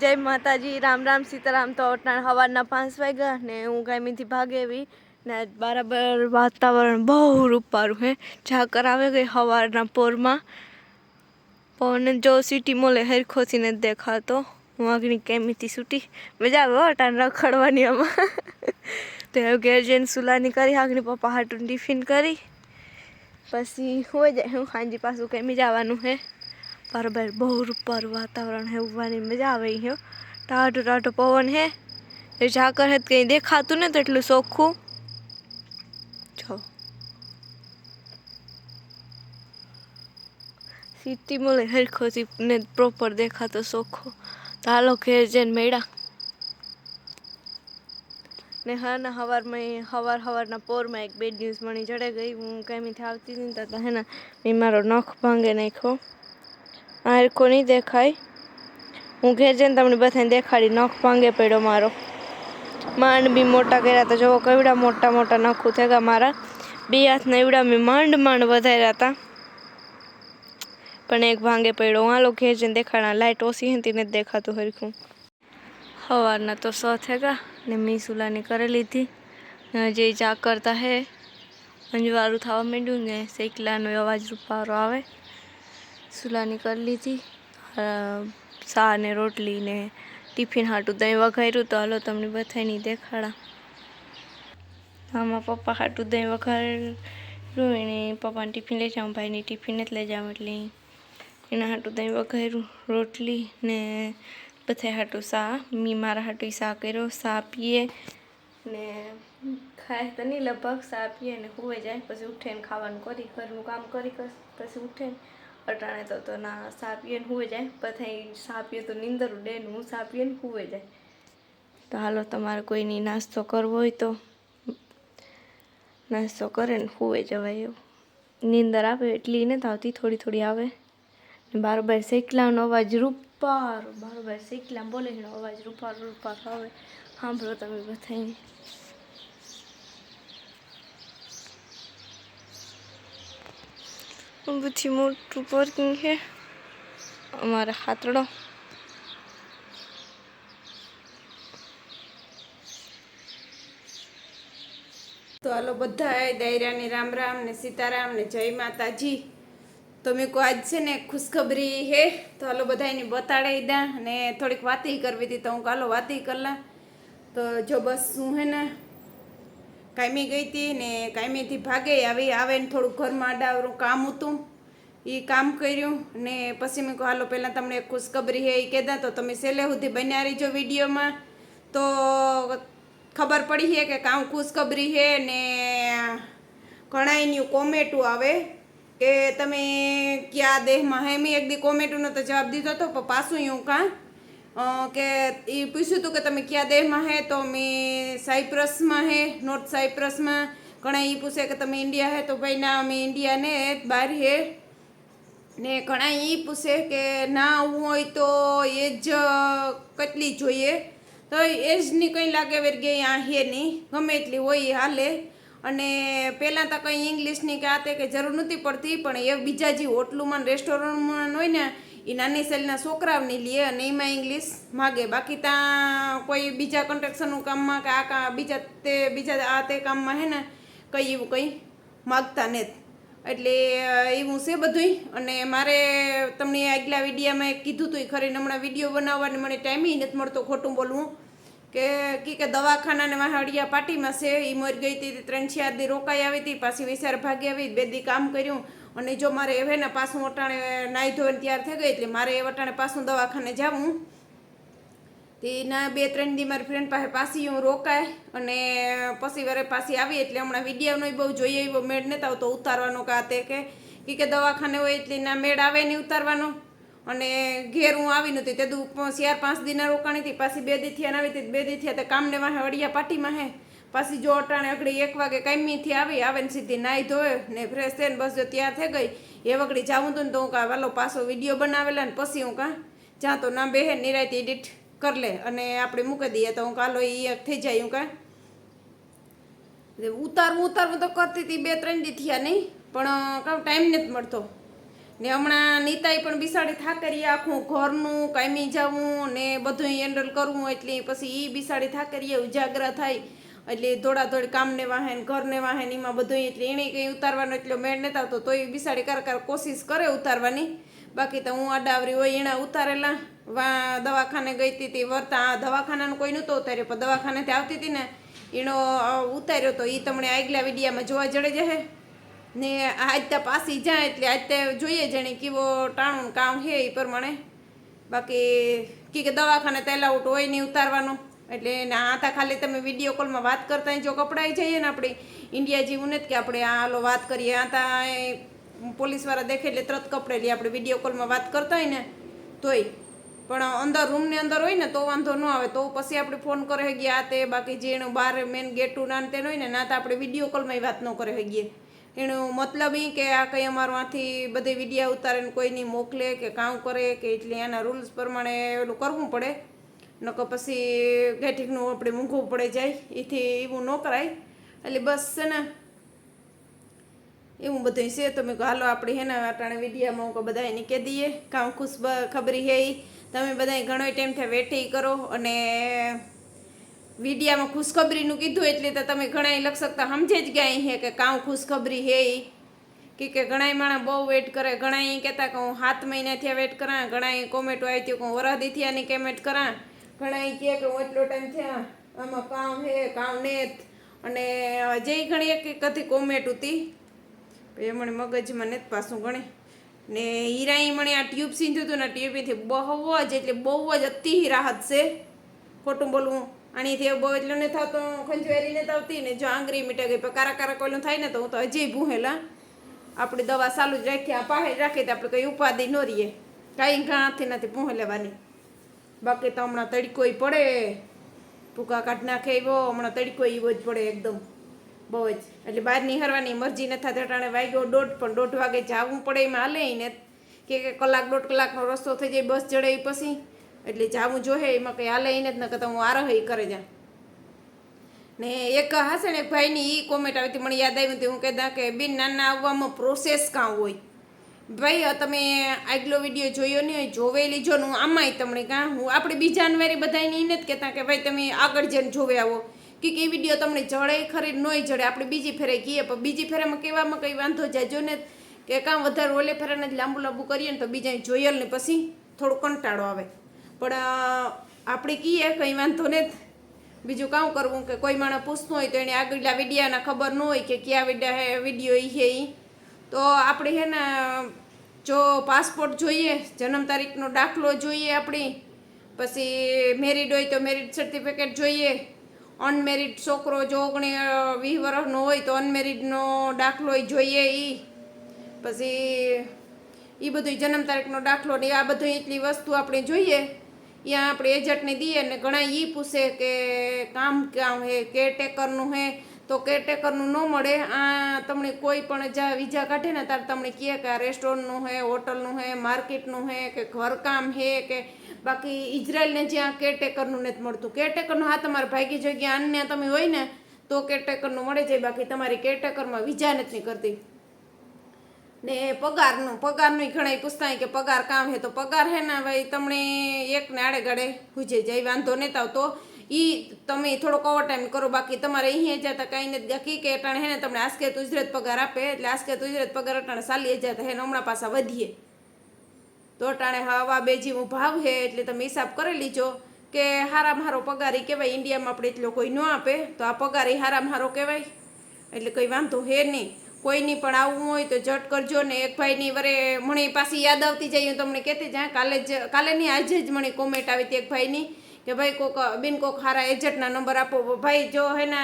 જય માતાજી, રામ રામ સીતારામ. તો અટાણ સવારના પાંચ વાગ્યા ને હું ગામીથી ભાગે એવી ને બરાબર વાતાવરણ બહુ રૂપારું હે. ઝાકર આવે ગઈ સવારના પોરમાં. પવન જો સિટી મોલે હરખોથી નથી દેખાતો. હું આગળ કેમીથી સૂટી મજા આવે અટાણ રખડવાની આમાં. તો હવે ઘેર જઈને સુલાની કરી, આગળ પપ્પા હાટું ટિફિન કરી. પછી હોય જાય, હું સાંજે પાછું કેમી જવાનું હે. બરાબર, બહુ રૂપારું વાતાવરણ હે ઉવાની મજા આવે હે. ટાઢો ટાઢો પવન હે. એ ઝાકર હે કંઈ દેખાતું ને તો એટલું ચોખ્ખું. જો. સીટી મળે હરખોથી ને પ્રોપર દેખાતો ચોખ્ખો. તાલો ઘેર જઈને મેળા. ને હા ના સવારમાં સવાર સવારના પોરમાં એક બેડ ન્યૂઝ મળી. જડે ગઈ, હું કેમીથી આવતી. હતી ને તો હે ને મેં મારો નખ ભાંગે નાખ્યો. આ હરખો નહીં દેખાય? હું ઘેર જઈને તમને બધાને દેખાડી નખ ભાંગે પડ્યો મારો. માંડ બી મોટા કર્યા તો. જોવો કેવડા મોટા મોટા નખું થયા મારા. બે હાથના એવડા મેં માંડ માંડ વધાર્યા હતા પણ એક ભાંગે પડ્યો. હાલો ઘેર જઈને દેખાડા લાઇટ ઓછી હતી, નથી દેખાતું હરખું. સવારના તો સો થયા ને મીસુલાની કરી લીધી. જે ચા કરતા હે. અંજવાળું થવા માંડ્યું ને શેકલાનો અવાજ રૂપારો આવે. સુલાની કરી લીધી. સા ને રોટલી ને ટિફિન હાટું દહીં વઘાર્યું તો હાલો તમને બધાની દેખાડા. આમાં પપ્પા હાટું દહીં વઘાર્યું એને પપ્પાને ટિફિન લઈ જાઉં, ભાઈની ટિફિન જ લઈ જાઉં એટલે એના હાટું દહીં વઘાર્યું રોટલી ને બધા હાટું સા. મી મારા હાટું સા કર્યો. સા પીએ ને ખાય તો નહીં, લગભગ સા પીએ ને હુવે જાય. પછી ઉઠે ને ખાવાનું કરી, ઘરનું કામ કરી, પછી ઉઠે ને અટાણે તો તો ના સાપીએ હુવે જાય પછી સાપીએ તો નીંદર ઉડે ને હું સાપીએ હુવે જાય. તો હાલો તમારે કોઈની નાસ્તો કરવો હોય તો નાસ્તો કરે ને હુવે જવાય એવું. નીંદર આવે એટલી નથી આવતી, થોડી થોડી આવે. ને બારોબાર શેકલાનો અવાજ રૂપારો બારોબાર શેકલા બોલે એનો અવાજ રૂપારો રૂપારો આવે. સાંભળો તમે બધાને બધી મોટું પાર્કિંગ છે. અમારા હાથડો તો હાલો બધા દાયરાને રામ રામ ને સીતારામ ને જય માતાજી. તો મેં કહું આજ છે ને ખુશખબરી હે? તો હાલો બધા એની બતાડાઈ દા અને થોડીક વાતી કરવી હતી તો હું કાલો વાતી કરલા. તો જો બસ શું હે ને કાયમી ગઈ હતી ને કાયમીથી ભાગે આવી, આવે ને થોડુંક ઘરમાં અડાવરું કામ હતું. એ કામ કર્યું ને પછી મેં કહું હાલો, પહેલાં તમને ખુશખબરી હે. એ કહેતા, તો તમે છેલ્લે સુધી બન્યા રહીજો વિડીયોમાં. તો ખબર પડી છે કે કામ ખુશખબરી છે ને ઘણાયની કોમેટું આવે કે તમે કયા દેહમાં હે? મેં એક દી કોમેટુનો તો જવાબ દીધો હતો પણ પાછું એવું કાં? કે એ પૂછ્યું હતું કે તમે ક્યાં દેહમાં હે? તો મેં સાયપ્રસમાં હે, નોર્થ સાયપ્રસમાં. ઘણા એ પૂછે કે તમે ઇન્ડિયા હે? તો ભાઈ, ના, અમે ઇન્ડિયા ને બહાર હે. ને ઘણા એ પૂછે કે ના આવવું હોય તો એ જ કેટલી જોઈએ. તો એજની કંઈ લાગે વેર ગઈ આ હે નહીં. ગમે એટલી હોય એ હાલે. અને પહેલાં તો કંઈ ઇંગ્લિશની કે આ તે કે જરૂર નથી પડતી, પણ એ બીજા જે હોટલુમાં રેસ્ટોરન્ટમાં હોય ને એ નાની સેલના છોકરાઓની લે અને એમાં ઇંગ્લિશ માગે. બાકી ત્યાં કોઈ બીજા કન્સ્ટ્રક્શનનું કામમાં કે આ કા બીજા તે બીજા આ તે કામમાં હે ને કંઈ એવું કંઈ માગતા નથી એટલે એવું છે બધુંય. અને મારે તમને આગલા વિડીયામાં કીધું હતું ખરીને હમણાં વીડિયો બનાવવાની મને ટાઈમ નથી મળતો ખોટું બોલવું. કે, કી, કે દવાખાનાને વાહ અડિયા પાટીમાં છે એ મરી ગઈ હતી, ત્રણ ચાર દી રોકાઈ આવી હતી, પાછી વિચાર ભાગી આવી, બે દી કામ કર્યું. અને જો મારે હવે ને પાછું વટાણે નાહી ધોઈને તૈયાર થઈ ગઈ એટલે મારે એ વટાણે પાછું દવાખાને જવું. તે ના બે ત્રણ દી મારી ફ્રેન્ડ પાસે પાછી હું રોકાય અને પછી વારે પાછી આવી એટલે હમણાં વિડીયોનો બહુ જોઈએ એવો મેળ નતા આવતો ઉતારવાનો કાતે કે. કે દવાખાને હોય એટલે ના મેળ આવે નહીં ઉતારવાનો. અને ઘેર હું આવી નહોતી તે દુ ચાર પાંચ દિના રોકાણી હતી. પાછી બે દી થયા આવી હતી બે દી થયા તે કામને વાહે અડિયા પાટીમાં હે પાછી જો અટાણે અગડી એક વાગે કાયમીથી આવી આવે ને સીધી નાહી ધોય ને ફ્રેશ થઈને બસ જો તૈયાર થઈ ગઈ. એ વગડી જાવું તું ને તો હું કાં વાલો પાછો વીડિયો બનાવેલા ને પછી હું કાં જ્યાં તો ના બેહે નિરાયતી એડિટ કરી લે અને આપણે મૂકી દઈએ તો હું કાલો એ થઈ જાય હું કાં. ઉતારવું ઉતારવું તો કરતી હતી બે, ત્રણ દી થયા નહીં, પણ કાં ટાઈમ નથી મળતો. ને હમણાં નીતાઈ પણ બિસાડી થાકરી આખું ઘરનું, કાયમી જવું ને બધું હેન્ડલ કરવું એટલે પછી એ બિસાડી થાકરીએ ઉજાગરા થાય. એટલે દોડાદોડ કામને વાહન ઘરને વાહન એમાં બધું એટલે એને કંઈ ઉતારવાનો એટલો મેળ નતા આવતો, તોય બિસાડી કર કર કોશિશ કરે ઉતારવાની. બાકી તો હું અડાવરી હોય એણે ઉતારેલા. વા દવાખાને ગઈ હતી તે વર્તા, આ દવાખાનાનું કોઈ નહોતો ઉતાર્યો, પણ દવાખાનેથી આવતી હતી ને એનો ઉતાર્યો તો એ તમને આગલા વિડીયામાં જોવા જડે જશે ને આજ ત્યાં પાસી જાય એટલે આજ ત્યાં જોઈએ જાણે કેવો ટાણું કામ છે એ પ્રમાણે. બાકી કે દવાખાને તેલાઉટ હોય નહીં ઉતારવાનો. એટલે ના આતા ખાલી તમે વીડિયો કોલમાં વાત કરતા જો કપડાઈ જઈએ ને આપણે ઇન્ડિયા જેવું નથી કે આપણે આ હાલો વાત કરીએ. આ તા પોલીસવાળા દેખે એટલે તરત કપડેલી આપણે વીડિયો કોલમાં વાત કરતા હોય ને તોય. પણ અંદર રૂમની અંદર હોય ને તો વાંધો ન આવે. તો પછી આપણે ફોન કરે ગયા આ તે, બાકી જે એનું બહાર મેન ગેટું નાન તેનું હોય ને, ના તો આપણે વીડિયો કોલમાં વાત ન કરે ગઈએ એનો મતલબ એ કે આ કંઈ અમારું આથી બધે વિડીયા ઉતારે કોઈની મોકલે કે કામ કરે કે એટલે એના રૂલ્સ પ્રમાણે એલું કરવું પડે. નકર પછી ગેઠીકનું આપણે મૂંઘવું પડે જાય, એથી એવું ન કરાય. એટલે બસ છે ને, એવું બધું છે. તો મેં હાલો, આપણે હે ને અટાણે વિડીયામાં હું બધાને કહી દઈએ. કામ ખુશ ખબરી હે. તમે બધા ઘણો ટાઈમથી વેઠી કરો અને વિડીયામાં ખુશખબરીનું કીધું એટલે તો તમે ઘણા લખ શકતા. સમજે જ ગયા હે કે કાં ખુશખબરી હે. કે કે ઘણા માણસ બહુ વેટ કરે. ઘણા કહેતા કે હું સાત મહિનાથી વેટ કરા ઘણા ઈ કોમેન્ટો આવી હતી કે હું વરાદી થયાની કોમેન્ટ કરા. ઘણા કહે કે હું એટલો ટાઈમ થયા, આમાં કામ હે, કામ નેત. અને જે ઘણી એક હતી કોમેન્ટ હતી એ મને મગજમાં નથી પાછું ગણે. ને હીરાઈ મને આ ટ્યુબ સીંધ્યું હતું ને ટ્યુબથી બહુ જ, એટલે બહુ જ અતિ રાહત છે. ખોટું બોલવું. આણીથી બહુ એટલે નથી થતો, ખંજવેરી નથી આવતી. ને જો આંગળી મીટા ગઈ કારા કારા કોઈનું થાય ને તો હું તો હજી ભૂહેલા. આપણી દવા ચાલુ જ રાખી, આ પાસે રાખી, તો આપણે કંઈ ઉપાધિ ન રહીએ. કાંઈ ઘણાથી નથી પૂહે લેવાની બાકી તો હમણાં તડકો પડે. ભૂકા કાઢ નાખે એવો, હમણાં તડકો એવો જ પડે એકદમ. બહુ જ. એટલે બહાર નીકળવાની મરજી નથી થતી, અટાણે વાગ્યો દોઢ, પણ દોઢ વાગે જવું પડે એમાં હાલે ને કે કલાક, દોઢ કલાકનો રસ્તો થઈ જાય બસ ચડે પછી. એટલે જવું જોઈએ એમાં કંઈ હાલે ય જ નકર તો હું આરહ કરે જા ને એક હશે ને ભાઈની એ કોમેન્ટ આવી હતી મને યાદ આવી હતી હું કહેતા કે, બિન, નાના આવવામાં પ્રોસેસ કાં હોય? ભાઈ તમે આગલો વીડિયો જોયો હોય જોવે લીજો ને હું આમાંય તમને કાં હું આપણે બીજા અનવારી બધાને એને નથી કહેતા કે, ભાઈ, તમે આગળ જઈને જોવે આવો. કે એ વીડિયો તમને જડે ખરી નોય જડે આપણે બીજી ફેરે કહીએ, પણ બીજી ફેરામાં કહેવામાં કંઈ વાંધો જાજો ને કે કાં વધારે ઓલે ફેરાને જ લાંબુ લાંબુ કરીએ ને તો બીજા જોયેલ ને પછી થોડો કંટાળો આવે. પણ આપણે કહીએ કંઈ વાંધો ને બીજું કામ કરવું કે કોઈ માણસ પૂછતું હોય તો એને આગળના વિડીયાના ખબર ન હોય કે કયા વિડીયા વીડિયો એ છે ઈ. તો આપણે હે ને, જો પાસપોર્ટ જોઈએ, જન્મ તારીખનો દાખલો જોઈએ આપણી, પછી મેરિડ હોય તો મેરિડ સર્ટિફિકેટ જોઈએ અનમેરિડ છોકરો જો ઓગણી વીસ વર્ષનો હોય તો અનમેરિડનો દાખલો જોઈએ એ પછી એ બધું જન્મ તારીખનો દાખલો ને આ બધું એટલી વસ્તુ આપણે જોઈએ ત્યાં આપણે એજન્ટને દઈએ ને ઘણા એ પૂછે કે કામ ક્યાં હે કેરટેકરનું હે તો કેરટેકરનું ન મળે. આ તમને કોઈ પણ જ્યાં વિઝા કાઢે ને ત્યારે તમને કહે કે આ રેસ્ટોરન્ટનું હે હોટલનું હે માર્કેટનું હે, કે ઘરકામ હે, કે બાકી ઇઝરાયલને જ્યાં કેરટેકરનું નથી મળતું. કેરટેકરનું હા તમારે ભાગી જગ્યા અન્ય તમે હોય ને, તો કેરટેકરનું મળે જાય બાકી તમારી કેરટેકરમાં વિઝા નથી કરતી ને પગારનું પગારનું ઘણા પૂછતા કે પગાર કામ હે, તો પગાર હે ને, ભાઈ, તમને એક ને આડે ગાડે હુજે જાય, વાંધો નહીં આવતો. ઈ તમે થોડોક ઓવર ટાઈમ કરો, બાકી તમારે અહીંયા જતા કાંઈ નથી. બાકી કે અટાણે હે ને તમને આસ્કેત ઉજરત પગાર આપે, એટલે આસકે ઉજરત પગાર અટાણે સાલી જતા હે હમણાં પાછા વધીએ. તો અટાણે હવા બેજી હું ભાવ હે, એટલે તમે હિસાબ કરી લીજો કે હારા હારો પગાર એ કહેવાય, ઇન્ડિયામાં આપણે એટલો કોઈ ન આપે, તો આ પગાર એ હારા હારો કહેવાય. એટલે કંઈ વાંધો હે નહીં. કોઈની પણ આવવું હોય તો જટ કરજો ને એક ભાઈની વરે મને પાછી યાદ આવતી જાય હું તમને કહેતી જાય. કાલે જ, કાલે નહીં, આજે જ મને કોમેન્ટ આવી હતી એક ભાઈની. કે ભાઈ કોક બિન કોક હારા એજન્ટના નંબર આપો. ભાઈ, જો હે ને,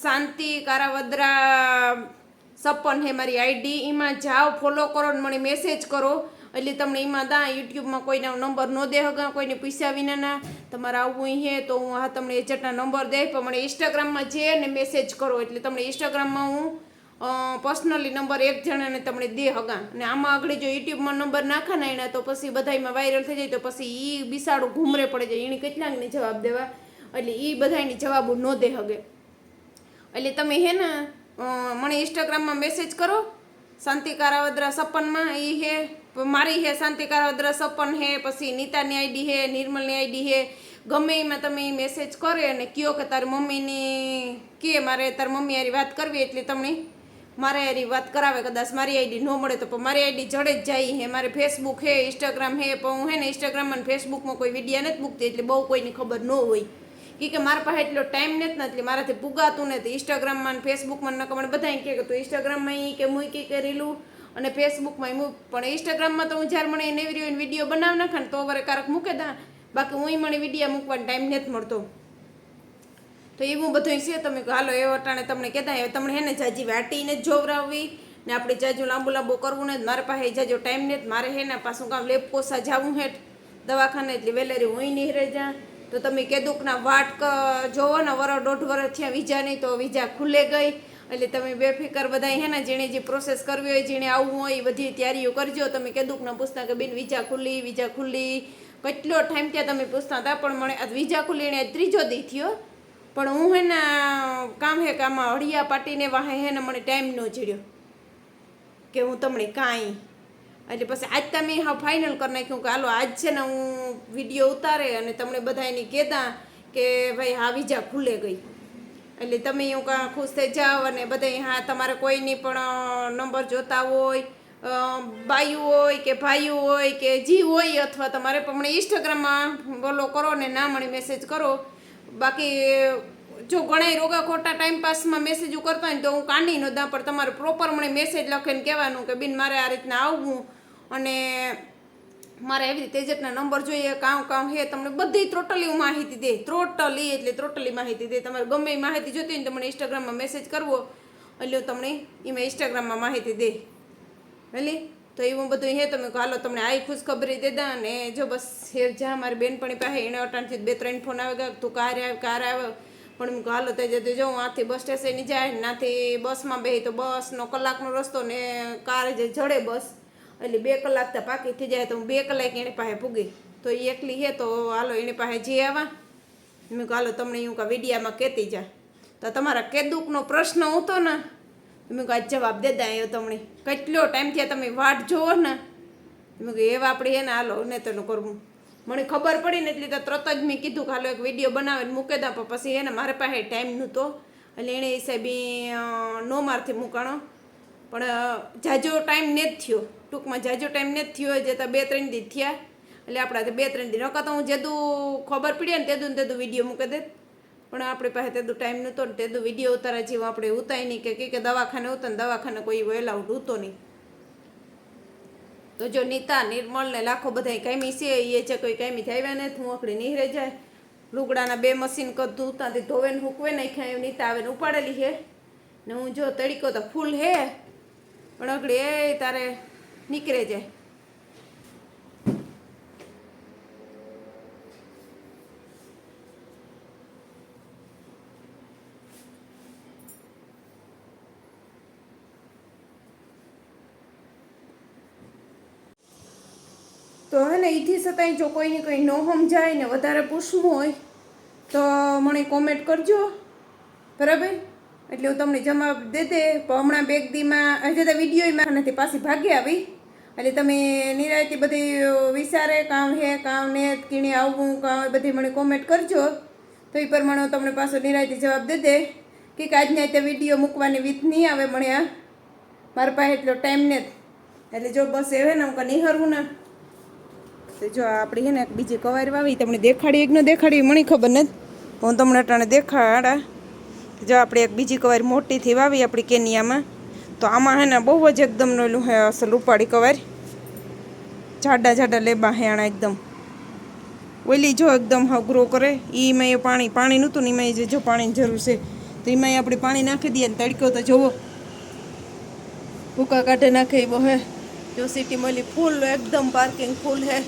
શાંતિ, કારાવદ્રા, સપન હે મારી આઈડી એમાં જાઓ ફોલો કરો ને મને મેસેજ કરો. એટલે તમને એમાં દા યુટ્યુબમાં કોઈના નંબર ન દે હગા, કોઈને પૈસા વિનાના તમારે આવવું હે તો હું હા તમને એજન્ટના નંબર દે, પણ મને ઇન્સ્ટાગ્રામમાં જે ને મેસેજ કરો, એટલે તમને ઇન્સ્ટાગ્રામમાં હું પર્સનલી નંબર એક જણાને તમને દે હગા અને આમાં આગળ જો યુટ્યુબમાં નંબર નાખા ને એના, તો પછી બધાયમાં વાયરલ થઈ જાય, તો પછી એ બિસાડું ઘૂમરે પડે જાય. એને કેટલાકને જવાબ દેવા? એટલે એ બધાયની જવાબો ન દે હગે. એટલે તમે હે ને મને ઇન્સ્ટાગ્રામમાં મેસેજ કરો. શાંતિ કારાવદ્રા સપનમાં એ હે મારી હે શાંતિ કારાવદ્રા સપન હે, પછી નીતાની આઈડી હે, નિર્મલની આઈડી હે. ગમે એમાં તમે મેસેજ કરે અને કયો કે તારી મમ્મીની કે મારે તારી મમ્મી યારી વાત કરવી એટલે તમને મારે એની વાત કરાવે, કદાચ મારી આઈડી ન મળે તો, પણ મારી આઈડી જડે જ જાય હે મારે ફેસબુક હે ઇન્સ્ટાગ્રામ હે પણ હું હે ને ઇન્સ્ટાગ્રામમાં અને ફેસબુકમાં કોઈ વિડીયા નથી મૂકતી, એટલે બહુ કોઈની ખબર ન હોય. ઈ કે મારા પાસે એટલો ટાઈમ નથી એટલે મારાથી પુગાતું નથી. ઇન્સ્ટાગ્રામમાં અને ફેસબુકમાં ન મને બધા કે તું ઇન્સ્ટાગ્રામમાં એ કે મૂકી કે રીલું અને ફેસબુકમાં મૂક. પણ ઇન્સ્ટાગ્રામમાં તો હું જ્યારે મને રીવીને વીડિયો બનાવી નાખે ને, તો વરે કારક મૂકે દા. બાકી હું મને વિડીયા મૂકવાનો ટાઈમ નથી મળતો. તો એવું બધું છે, તમે હાલો, એ વટાણે તમને કહેતા તમને હે ને જાજી વાટીને જ જોવરાવવી ને આપણે જાજુ લાંબુ લાંબુ કરવું ને મારા પાસે જાજો ટાઈમ ને મારે હે ને પાછું કામ લેપ કોસા જાવું હેઠ દવાખાને એટલે વેલેરી હું નહીં રહી જા તો તમે કેદુકના વાટ ક- જોવો ને વર દોઢ વરસ થયા વિઝા નહીં, તો વિઝા ખુલે ગઈ. એટલે તમે બેફિકર બધા હે ને, જેણે જે પ્રોસેસ કરવી હોય, જેણે આવવું હોય એ બધી તૈયારીઓ કરજો. તમે કેદુકના પૂછતા કે બેન વિઝા ખુલ્લી વિઝા ખુલ્લી કેટલો ટાઈમ ત્યાં તમે પૂછતા હતા, પણ મને વિઝા ખુલ્લી એને ત્રીજો દી થયો. પણ હું હે ને, કામ હે કામમાં હળિયા પાટીને વાહે હે ને મને ટાઈમ ન ચડ્યો. કે હું તમને કાંઈ. એટલે પછી આજ તમે હા ફાઇનલ કરી નાખ્યું કે હાલો, આજ છે ને હું વીડિયો ઉતારે અને તમને બધા એની કહેતા કે ભાઈ હા વિજા ખુલે ગઈ. એટલે તમે એવું કાં ખુશ થઈ જાઓ અને બધા હા, તમારે કોઈની પણ નંબર જોતા હોય બાયું હોય કે ભાઈઓ હોય કે જી હોય અથવા તમારે પણ ઇન્સ્ટાગ્રામમાં બોલો કરો ને ના મળી મેસેજ કરો. બાકી, જો ઘણા રોગા ખોટા ટાઈમ પાસમાં મેસેજો કરતા હોય ને તો હું કાંડી ન દા પણ તમારે પ્રોપર મને મેસેજ લખીને કહેવાનું કે, બેન, મારે આ રીતના આવવું. અને મારે એવી રીતે એજન્ટના નંબર જોઈએ, કામ કામ હે, તમને બધી ટોટલી માહિતી દે. ટોટલી એટલે ટોટલી માહિતી દે. તમારે ગમે માહિતી જોતી હોય ને તો મને ઇન્સ્ટાગ્રામમાં મેસેજ કરવો. એટલે હું તમને એમાં ઇન્સ્ટાગ્રામમાં માહિતી દે. ભલે તો એવું બધું હે. તમે હાલો, તમને આઈ ખુશખબરી દેદા અને જો બસ હેર જા મારી બેનપણી પાસે. એને અટાણથી બે ત્રણ ફોન આવે ગયા તું કાર આવે કાર આવે. પણ હું હાલો, તે જતી જાઉં આથી બસ સ્ટેશને જાય નાથી બસમાં બેહી તો બસનો કલાકનો રસ્તો ને કાર જે જડે બસ એટલે બે કલાક તો પાકી થઈ જાય તો હું બે કલાક એની પાસે પૂગી. તો એ એકલી હે તો હાલો, એની પાસે જઈ આવા. મેં હાલો, તમને હું કા વિડીયામાં કહેતી જા. તો તમારા કેદુકનો પ્રશ્ન હતો ને મેં કહું આજ જવાબ દેતા એ તમને. કેટલો ટાઈમ થયા તમે વાટ જોવો ને. મેં કહ્યું એવા આપણે એને હાલો, ને તેનું કરવું મને ખબર પડી ને એટલે તો તરત જ મેં કીધું કે, હાલો, એક વીડિયો બનાવીને મૂકે દા, પણ પછી એને મારે પાસે ટાઈમ નહોતો. એટલે એણે હિસાબે નો મારથી મૂકાણો. પણ જાજો ટાઈમ ને જ થયો. ટૂંકમાં જાજો ટાઈમ ને જ થયો, જે તો બે ત્રણ દી થયા. એટલે આપણા બે ત્રણ દી નકા તો હું જેદું ખબર પડી ને તેદું ને તેદું વીડિયો મૂકી દેત પણ આપણી પાસે તેદું ટાઈમ નહોતો ને તેદું વીડિયો ઉતારા જેવું આપણે ઉતાય નહીં કે કે દવાખાને ઉતર દવાખાને કોઈ એલાઉડ હતો નહીં. તો જો નીતા, નિર્મલ ને લાખો બધા કાયમી છે એ છે કોઈ કાયમી આવ્યા ને હું આકડી નીહરે જાય. લુગડાના બે મશીન કદું ત્યાંથી ધોવે ને હૂકવે નાખ્યા એવું નીતા આવે ને ઉપાડેલી હે ને હું જો તડીકો તો ફૂલ હે પણ અગડી એ તારે નીકળે જાય. એથી છતાંય જો કોઈને કંઈ ન સમજાય ને વધારે પૂછવું હોય, તો મને કોમેન્ટ કરજો. બરાબર? એટલે હું તમને જવાબ દે દે. પણ હમણાં બેગ દીમાં, હજી તો વિડીયોમાં નથી પાછી ભાગી આવી. એટલે તમે નિરાયતી બધી વિચારે કામ હે કામ ને, કીણે આવવું કામ બધી મને કોમેન્ટ કરજો. તો એ પ્રમાણે હું તમને પાછો નિરાયતી જવાબ દે દે. કે આજના તે વીડિયો મૂકવાની રીત નહીં આવે મને આ. મારા પાસે એટલો ટાઈમ ને એટલે જો બસ એવે ને, હું નિહરવું ને. તો જો આપણી છે ને એક બીજી કવારી વાવી, તમને દેખાડી, એક ન દેખાડી મને ખબર નથી. હું તમને અટાણે દેખાડા. જો આપણે એક બીજી કવાયર મોટીથી વાવી આપણી કેનિયામાં, તો આમાં હે ને બહુ જ એકદમ નોલું હે, અસલ ઉપાડી કવાયર. જાડા જાડા લેબા હે આણા એકદમ. ઓલી જો એકદમ હા ગ્રો કરે એમાં એ પાણી પાણી નહોતું ને એમાં જો પાણીની જરૂર છે, તો એમાં આપણે પાણી નાખી દઈએ ને તડકો તો જોવો. ભૂકા કાઢે નાખે એવો હે. જો સિટી મળી ફૂલ, એકદમ પાર્કિંગ ફૂલ હે.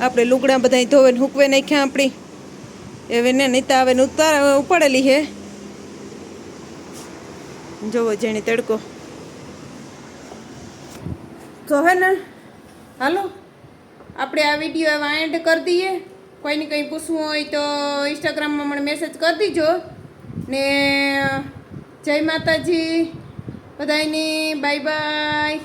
આપણે લુગડા બધા ધોવે ને હૂકવે નાખ્યા આપણી. એવી ને નીતા આવે ને ઉતાર, ઉપાડેલી હે જોવો જેણી તડકો. તો હે ને, હાલો. આપણે આ વીડિયો એવા એન્ડ કરી દઈએ. કોઈને કંઈ પૂછવું હોય તો ઇન્સ્ટાગ્રામમાં મને મેસેજ કરી દીજો. ને, જય માતાજી. બધાની બાય બાય